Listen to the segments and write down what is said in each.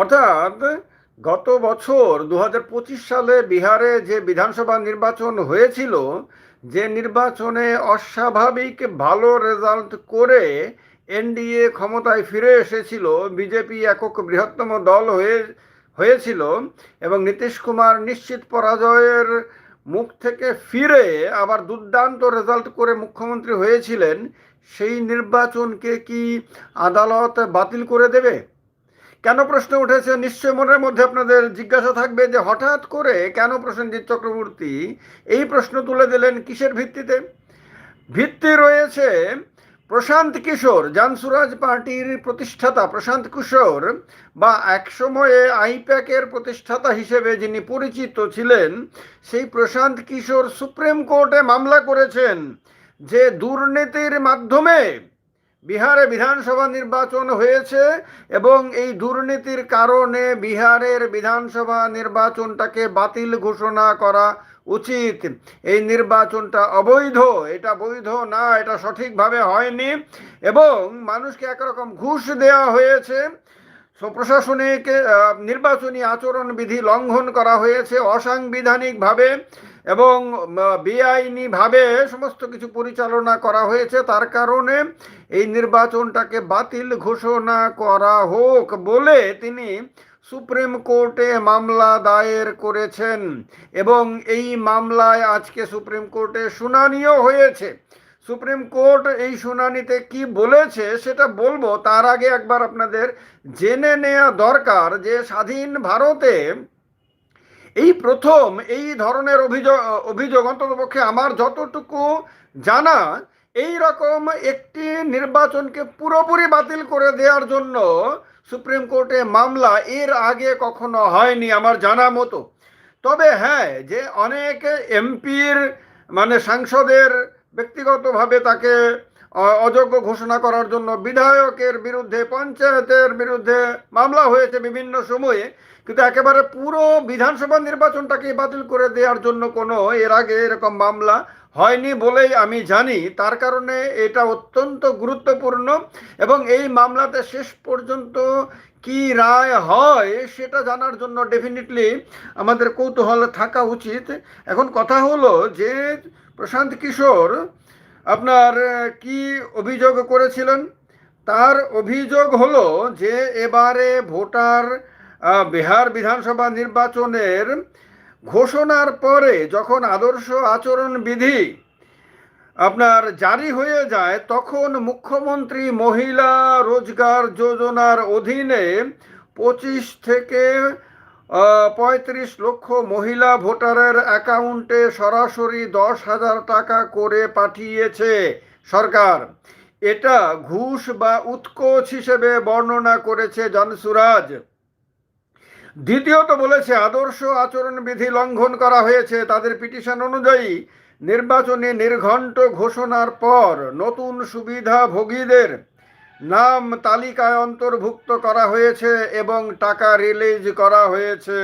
অর্থাৎ গত বছর দু হাজার পঁচিশ সালে বিহারে যে বিধানসভা নির্বাচন হয়েছিল, যে নির্বাচনে অস্বাভাবিক ভালো রেজাল্ট করে এনডিএ ক্ষমতায় ফিরে এসেছিল, বিজেপি একক বৃহত্তম দল হয়ে, হয়েছিল এবং নীতিশ কুমার নিশ্চিত পরাজয়ের মুখ থেকে ফিরে আবার দুর্দান্ত রেজাল্ট করে মুখ্যমন্ত্রী হয়েছিলেন, সেই নির্বাচনকে কি আদালত বাতিল করে দেবে? কেন প্রশ্ন উঠেছে? নিশ্চয় মনের মধ্যে আপনাদের জিজ্ঞাসা থাকবে যে হঠাৎ করে কেন প্রসেনজিৎ চক্রবর্তী এই প্রশ্ন তুলে দিলেন কিসের ভিত্তিতে? ভিত্তি রয়েছে প্রশান্ত কিশোর জানসুরাজ পার্টির প্রতিষ্ঠাতা প্রশান্ত কিশোর বা একসময়ে আইপ্যাকের প্রতিষ্ঠাতা হিসেবে যিনি পরিচিত ছিলেন, সেই প্রশান্ত কিশোর সুপ্রিম কোর্টে মামলা করেছেন যে দুর্নীতির মাধ্যমে বিহারে বিধানসভা নির্বাচন হয়েছে এবং এই দুর্নীতির কারণে বিহারের বিধানসভা নির্বাচনটাকে বাতিল ঘোষণা করা উচিত। এই নির্বাচনটা অবৈধ, এটা বৈধ না, এটা সঠিকভাবে হয়নি এবং মানুষকে একরকম ঘুষ দেওয়া হয়েছে। প্রশাসনিক নির্বাচনী আচরণবিধি লঙ্ঘন করা হয়েছে অসাংবিধানিকভাবে। এবং বেআইনিভাবে সমস্ত কিছু পরিচালনা করা হয়েছে। তার কারণে এই নির্বাচনটাকে বাতিল ঘোষণা করা হোক বলে তিনি সুপ্রিম কোর্টে মামলা দায়ের করেছেন। এবং এই মামলায় আজকে সুপ্রিম কোর্টে শুনানিও হয়েছে। সুপ্রিম কোর্ট এই শুনানিতে কি বলেছে সেটা বলব। তার আগে একবার আপনাদের জেনে নেওয়া দরকার যে স্বাধীন ভারতে এই প্রথম এই ধরনের অভিযোগ অভিযোগ অন্ততপক্ষে আমার যতটুকু জানা, এই রকম একটি নির্বাচনকে পুরোপুরি বাতিল করে দেওয়ার জন্য সুপ্রিম কোর্টে মামলা এর আগে কখনো হয়নি আমার জানা মতো। তবে হ্যাঁ যে অনেক এমপির মানে সাংসদের ব্যক্তিগতভাবে তাকে অযোগ্য ঘোষণা করার জন্য বিধায়কের বিরুদ্ধে, পঞ্চায়েতের বিরুদ্ধে মামলা হয়েছে বিভিন্ন সময়ে। কিন্তু একেবারে পুরো বিধানসভা নির্বাচনটাকে বাতিল করে দেওয়ার জন্য কোনো এর আগে এরকম মামলা হয়নি বলেই আমি জানি। তার কারণে এটা অত্যন্ত গুরুত্বপূর্ণ এবং এই মামলাতে শেষ পর্যন্ত কি রায় হয় সেটা জানার জন্য ডেফিনেটলি আমাদের কৌতূহল থাকা উচিত। এখন কথা হলো যে প্রশান্ত কিশোর আপনার কি অভিযোগ করেছিলেন? তার অভিযোগ হলো যে এবারে ভোটার বিহার বিধানসভা নির্বাচনের ঘোষণার পরে যখন আদর্শ আচরণ বিধি আপনার জারি হয়ে যায়, তখন মুখ্যমন্ত্রী মহিলা রোজগার যোজনার অধীনে পঁচিশ থেকে পঁয়ত্রিশ লক্ষ মহিলা ভোটারের অ্যাকাউন্টে সরাসরি দশ হাজার টাকা করে পাঠিয়েছে সরকার। এটা ঘুষ বা উৎকোচ হিসেবে বর্ণনা করেছে জনসুরাজ। দ্বিতীয়ত বলেছে, আদর্শ আচরণবিধি লঙ্ঘন করা হয়েছে। তাদের পিটিশন অনুযায়ী নির্বাচনে নির্ঘণ্ট ঘোষণার পর নতুন সুবিধাভোগীদের নাম তালিকায় অন্তর্ভুক্ত করা হয়েছে এবং টাকা রিলিজ করা হয়েছে,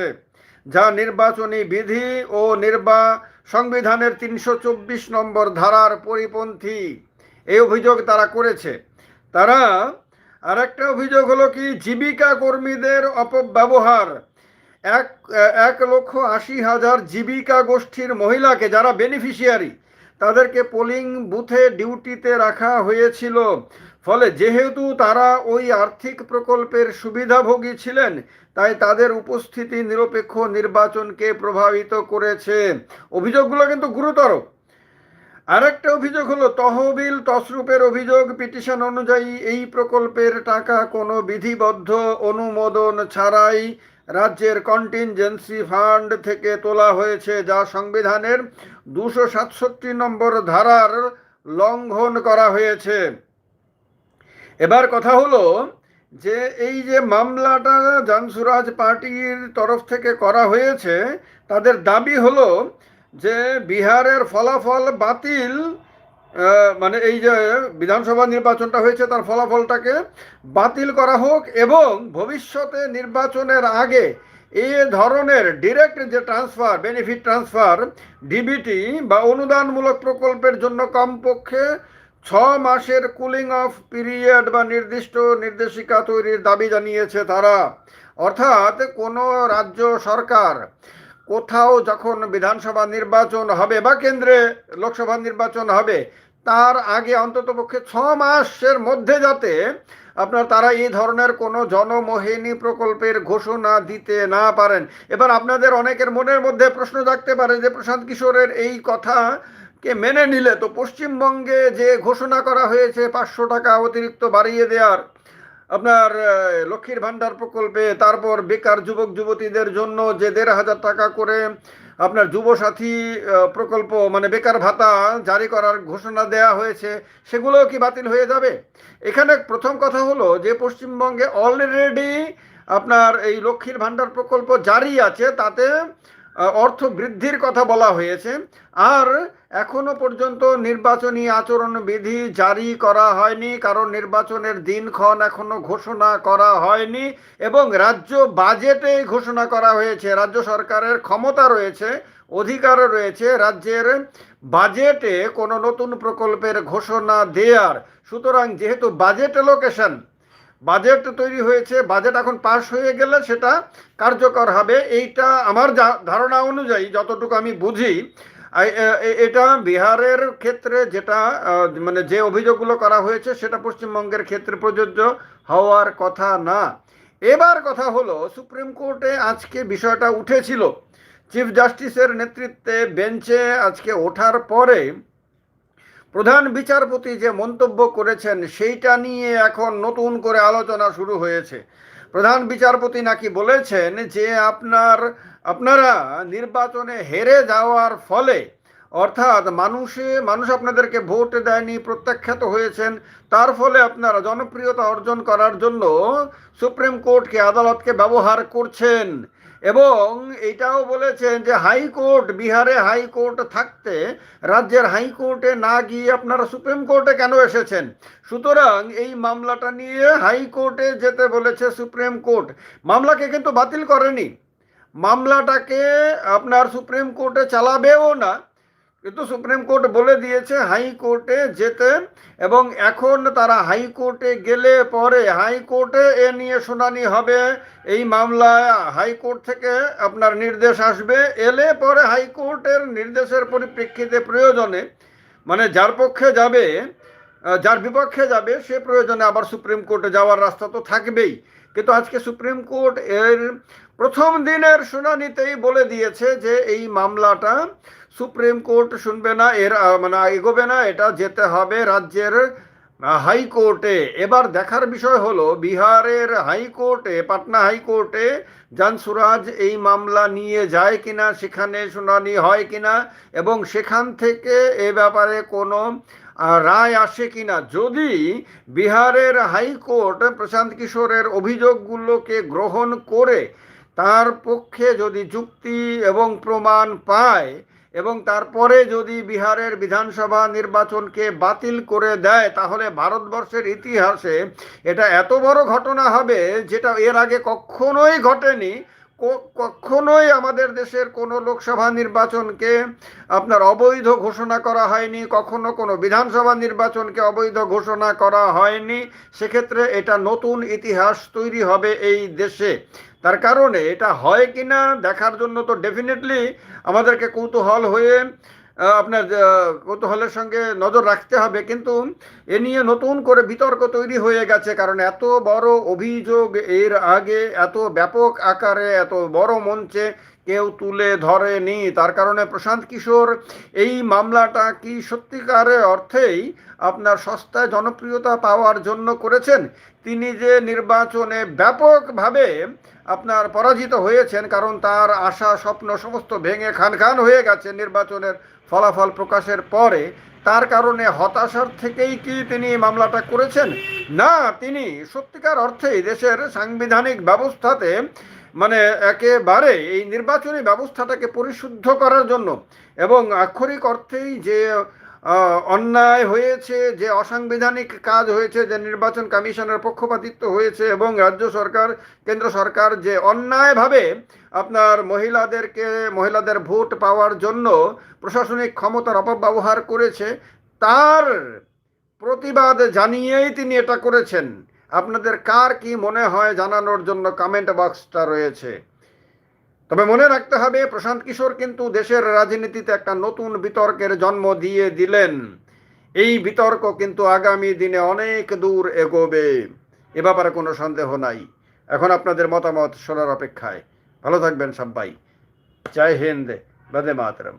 যা নির্বাচনী বিধি ও নির্বা, সংবিধানের তিনশো চব্বিশ নম্বর ধারার পরিপন্থী। এই অভিযোগ তারা করেছে। তারা আর একটা অভিযোগ হলো কি, জীবিকা কর্মীদের অপব্যবহার। এক এক লক্ষ আশি হাজার জীবিকা গোষ্ঠীর মহিলাকে যারা বেনিফিশিয়ারি তাদেরকে পোলিং বুথে ডিউটিতে রাখা হয়েছিল। ফলে যেহেতু তারা ওই আর্থিক প্রকল্পের সুবিধাভোগী ছিলেন, তাই তাদের উপস্থিতি নিরপেক্ষ নির্বাচনকে প্রভাবিত করেছে। অভিযোগগুলো কিন্তু গুরুতর। আরেকটা অভিযোগ হলো, তহবিল তসরূপের অভিযোগ পিটিশন অনুযায়ী এই প্রকল্পের টাকা কোনো বিধিবদ্ধ অনুমোদন ছাড়াই রাজ্যের কন্টিনজেন্সি ফান্ড থেকে তোলা হয়েছে, যা সংবিধানের দুশো সাতষট্টি নম্বর ধারার লঙ্ঘন করা হয়েছে। এবার কথা হলো যে, এই যে মামলাটা জানসুরাজ পার্টির তরফ থেকে করা হয়েছে, তাদের দাবি হলো যে বিহারের ফলাফল বাতিল মানে এই যে বিধানসভা নির্বাচনটা হয়েছে তার ফলাফলটাকে বাতিল করা হোক এবং ভবিষ্যতে নির্বাচনের আগে এ ধরনের ডিরেক্ট যে ট্রান্সফার, বেনিফিট ট্রান্সফার, ডিবিটি বা অনুদানমূলক প্রকল্পের জন্য কমপক্ষে ছ মাসের কুলিং অফ পিরিয়ড বা নির্দিষ্ট নির্দেশিকা তৈরির দাবি জানিয়েছে তারা। অর্থাৎ কোনো রাজ্য সরকার কোথাও যখন বিধানসভা নির্বাচন হবে বা কেন্দ্রে লোকসভা নির্বাচন হবে, তার আগে অন্ততপক্ষে ছ মাসের মধ্যে যাতে আপনার তারা এই ধরনের কোনো জনমোহিনী প্রকল্পের ঘোষণা দিতে না পারেন। এবার আপনাদের অনেকের মনের মধ্যে প্রশ্ন থাকতে পারে যে, প্রশান্ত কিশোরের এই কথা কে মেনে নিলে তো পশ্চিমবঙ্গে যে ঘোষণা করা হয়েছে পাঁচশো টাকা অতিরিক্ত বাড়িয়ে দেওয়ার আপনার লক্ষ্মীর ভাণ্ডার প্রকল্পে, তারপর বেকার যুবক, যুবতীদের জন্য যে দেড় হাজার টাকা করে আপনার যুবসাথী প্রকল্প মানে বেকার ভাতা জারি করার ঘোষণা দেয়া হয়েছে, সেগুলোও কি বাতিল হয়ে যাবে? এখানে প্রথম কথা হলো যে পশ্চিমবঙ্গে অলরেডি আপনার এই লক্ষ্মীর ভাণ্ডার প্রকল্প জারি আছে, তাতে অর্থ বৃদ্ধির কথা বলা হয়েছে। আর এখনও পর্যন্ত নির্বাচনী আচরণবিধি জারি করা হয়নি, কারণ নির্বাচনের দিনক্ষণ এখনও ঘোষণা করা হয়নি এবং রাজ্য বাজেটে ঘোষণা করা হয়েছে। রাজ্য সরকারের ক্ষমতা রয়েছে অধিকারও রয়েছে, রাজ্যের বাজেটে কোনো নতুন প্রকল্পের ঘোষণা দেয়ার সুতরাং যেহেতু বাজেট লোকেশন বাজেট তৈরি হয়েছে, বাজেট এখন পাশ হয়ে গেলে সেটা কার্যকর হবে। এইটা আমার ধারণা অনুযায়ী যতটুকু আমি বুঝি এটা বিহারের ক্ষেত্রে যেটা মানে যে অভিযোগগুলো করা হয়েছে সেটা পশ্চিমবঙ্গের ক্ষেত্রে প্রযোজ্য হওয়ার কথা না। এবার কথা হলো, সুপ্রিম কোর্টে আজকে বিষয়টা উঠেছিল। চিফ জাস্টিসের নেতৃত্বে বেঞ্চে আজকে ওঠার পরে প্রধান বিচারপতি যে মন্তব্য করেছেন, সেইটা নিয়ে এখন নতুন করে আলোচনা শুরু হয়েছে। প্রধান বিচারপতি নাকি বলেছেন যে আপনার, আপনারা নির্বাচনে হেরে যাওয়ার ফলে, অর্থাৎ মানুষে, মানুষ আপনাদেরকে ভোট দেয়নি, প্রত্যাখ্যাত হয়েছেন, তার ফলে আপনারা জনপ্রিয়তা অর্জন করার জন্য সুপ্রিম কোর্টকে, আদালতকে ব্যবহার করছেন। এবং এটাও বলেছেন যে হাইকোর্ট, বিহারে হাইকোর্ট থাকতে রাজ্যের হাইকোর্টে না গিয়ে আপনারা সুপ্রিম কোর্টে কেন এসেছেন? সুতরাং এই মামলাটা নিয়ে হাইকোর্টে যেতে বলেছে সুপ্রিম কোর্ট। মামলাকে কিন্তু বাতিল করেনি। মামলাটাকে আপনার সুপ্রিম কোর্টে চালাবেও না। কিন্তু সুপ্রিম কোর্ট বলে দিয়েছে হাইকোর্টে যেতে এবং এখন তারা হাইকোর্টে গেলে পরে হাইকোর্টে এ নিয়ে শুনানি হবে। এই মামলায় হাইকোর্ট থেকে আপনার নির্দেশ আসবে। এলে পরে হাইকোর্টের নির্দেশের পরিপ্রেক্ষিতে প্রয়োজনে মানে যার পক্ষে যাবে যার বিপক্ষে যাবে, সে প্রয়োজনে আবার সুপ্রিম কোর্টে যাওয়ার রাস্তা তো থাকবেই। কিন্তু আজকে সুপ্রিম কোর্ট এর প্রথম দিনের শুনানিতেই বলে দিয়েছে যে এই মামলাটা সুপ্রিম কোর্ট শুনবে না, এর মানে এগোবে না, এটা যেতে হবে রাজ্যের হাইকোর্টে। এবার দেখার বিষয় হলো, বিহারের হাইকোর্টে, পাটনা হাইকোর্টে জানসুরাজ এই মামলা নিয়ে যায় কিনা, সেখানে শুনানি হয় কিনা, এবং সেখান থেকে এ ব্যাপারে কোনো রায় আসে কিনা। যদি বিহারের হাইকোর্ট প্রশান্ত কিশোরের অভিযোগগুলোকে গ্রহণ করে, তার পক্ষে যদি যুক্তি এবং প্রমাণ পায় এবং তারপরে যদি বিহারের বিধানসভা নির্বাচনকে বাতিল করে দেয়, তাহলে ভারতবর্ষের ইতিহাসে এটা এত বড় ঘটনা হবে যেটা এর আগে কখনোই ঘটেনি। কখনোই আমাদের দেশের কোনো লোকসভা নির্বাচনকে আপনার অবৈধ ঘোষণা করা হয়নি, কখনো কোনো বিধানসভা নির্বাচনকে অবৈধ ঘোষণা করা হয়নি। সেক্ষেত্রে এটা নতুন ইতিহাস তৈরি হবে এই দেশে। তার কারণে এটা হয় কি না দেখার জন্য তো ডেফিনেটলি আমাদেরকে কৌতূহল হয়ে আপনার কৌতূহলের সঙ্গে নজর রাখতে হবে। কিন্তু এ নিয়ে নতুন করে বিতর্ক তৈরি হয়ে গেছে, কারণ এত বড় অভিযোগ এর আগে, এত ব্যাপক আকারে, এত বড় মঞ্চে কেউ তুলে ধরেনি। তার কারণে প্রশান্ত কিশোর, এই মামলাটা কি সত্যিকারের অর্থেই আপনার সস্তায় জনপ্রিয়তা পাওয়ার জন্য করেছেন? তিনি যে নির্বাচনে ব্যাপকভাবে আপনার পরাজিত হয়েছেন, কারণ তার আশা, স্বপ্ন সমস্ত ভেঙে খান খান হয়ে গেছে নির্বাচনের ফলাফল প্রকাশের পরে। তার কারণে হতাশার থেকেই কি তিনি মামলাটা করেছেন? না, তিনি সত্যিকার অর্থেই দেশের সাংবিধানিক ব্যবস্থাতে মানে একেবারে এই নির্বাচনী ব্যবস্থাটাকে পরিশুদ্ধ করার জন্য এবং আক্ষরিক অর্থেই যে অন্যায় হয়েছে, যে অসাংবিধানিক কাজ হয়েছে, যে নির্বাচন কমিশনের পক্ষপাতিত্ব হয়েছে এবং রাজ্য সরকার, কেন্দ্র সরকার যে অন্যায়ভাবে আপনার মহিলাদেরকে, মহিলাদের ভোট পাওয়ার জন্য প্রশাসনিক ক্ষমতার অপব্যবহার করেছে, তার প্রতিবাদ জানিয়েই তিনি এটা করেছেন। আপনাদের কার কি মনে হয় জানানোর জন্য কমেন্ট বক্সটা রয়েছে। তবে মনে রাখতে হবে, প্রশান্ত কিশোর কিন্তু দেশের রাজনীতিতে একটা নতুন বিতর্কের জন্ম দিয়ে দিলেন। এই বিতর্ক কিন্তু আগামী দিনে অনেক দূর এগোবে। এ ব্যাপারে কোনো সন্দেহ নাই। এখন আপনাদের মতামত শোনার অপেক্ষায়। ভালো থাকবেন সবাই। জয় হিন্দ। বন্দে মাতরম।